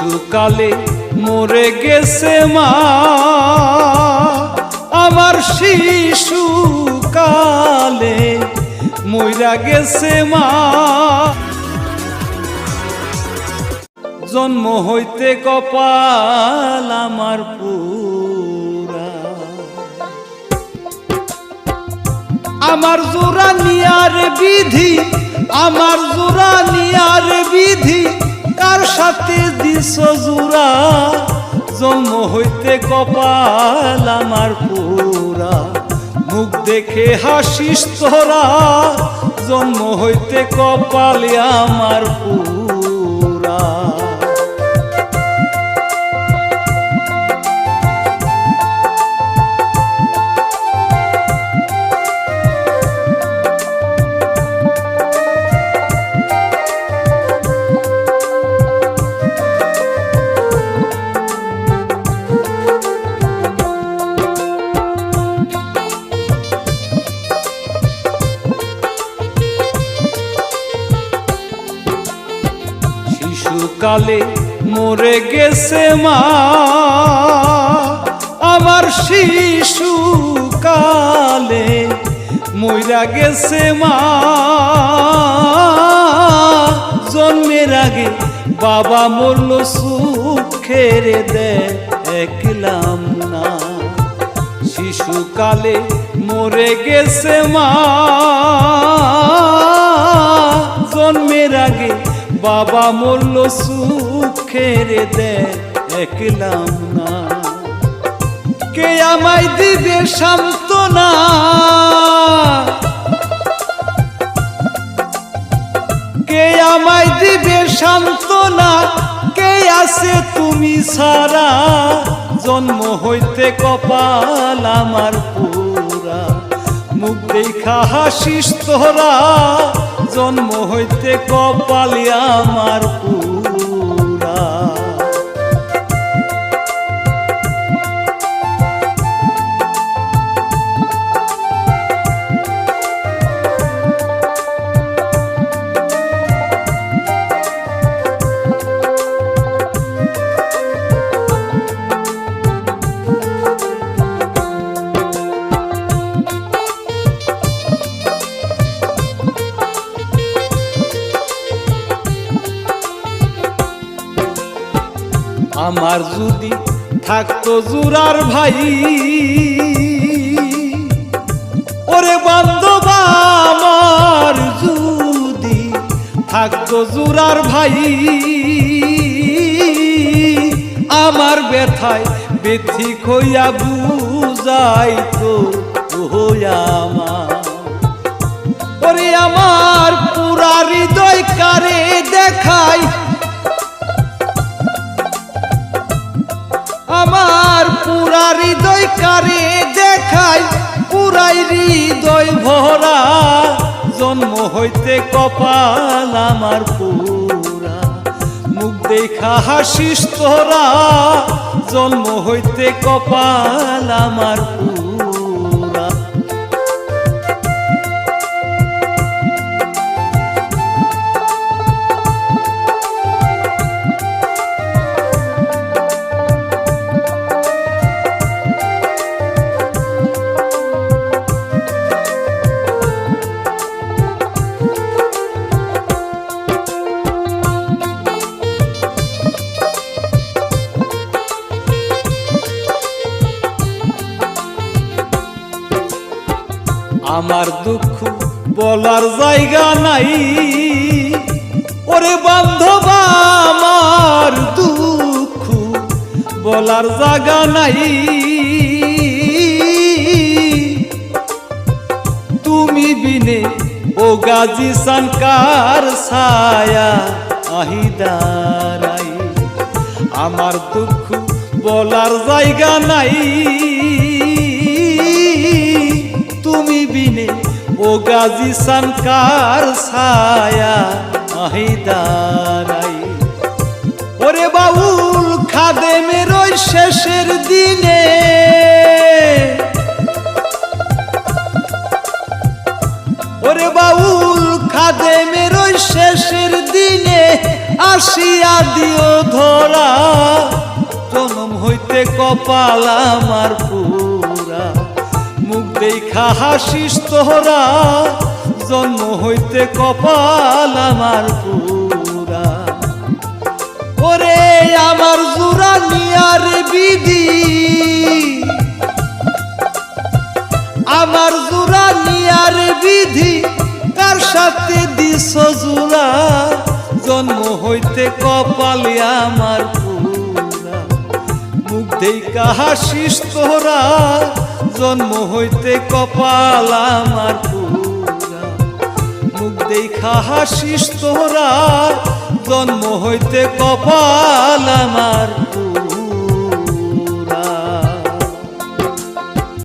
শিশুকালে মরে গেছে মা। আমার শিশুকালে মইরা গেছে মা। জন্ম হইতে কপাল আমার পুরা। আমার জোড়া নিয়ার বিধি, আমার জোড়া নিয়ার বিধি কার সাথে দিস জোড়া জন্ম হইতে কপাল আমার পুরা। মুখ দেখে হাসিস তোরা। জন্ম হইতে কপালে আমার শিশুকালে মরে গেছে মা। আমার শিশুকালে মইরা গেছে মা। জন্মের আগে বাবা মরল সুখের দেখলাম না। শিশুকালে মরে গেছে মা। জন্মের আগে বাবা মরল সুখের দেখলাম না। কে আমায় দিবে সান্ত্বনা? কে আমায় দিবে সান্ত্বনা? কে আছে তুমি সারা জন্ম হইতে কপাল আমার পুরা। মুখ দেখা হাসিস তোরা। জন্ম হইতে কপালি আমার পুরা আমার যদি থাকতো জুরার ভাই, ওরে বান্ধব আমার যদি থাকতো জুরার ভাই, আমার ব্যথায় বেথি খইয়া বুঝাই তো আমার। ওরে আমার আমার পুরা হৃদয় কারে দেখাই পুরাই হৃদয় ভরা। জন্ম হইতে কপাল আমার পুরা। মুখ দেখা হাসিস তোরা, জন্ম হইতে কপাল আমার পুরা। আমার দুঃখ বলার জায়গা নাই। ওরে বান্ধব আমার দুঃখ বলার জায়গা নাই। তুমি বিনে ও গাজী সানকার ছায়া আহিদারাই আমার দুঃখ বলার জায়গা নাই। ও গাজী সানকার ছায়া আহিদারাই ওরে বাউল খাদেমের ওই শেষের দিনে। ওরে বাউল খাদেমের ওই শেষের দিনে আসিয়া দিও ধরা। জনম হইতে কপাল আমার পুরা। দেখা হাসিস তোরা জন্ম হইতে কপাল আমার পুরা। ওরে আমার জুরা নিয়ার বিধি, আমার জোড়া নিয়ার বিধি, কার সাথে দিস জোড়া জন্ম হইতে কপালে আমার পুরা। মুখ দেখা হাসিস তোরা জন্ম হইতে কপাল আমার মুখ দেখা হাসিস তোরা জন্ম হইতে কপাল আমার পুরা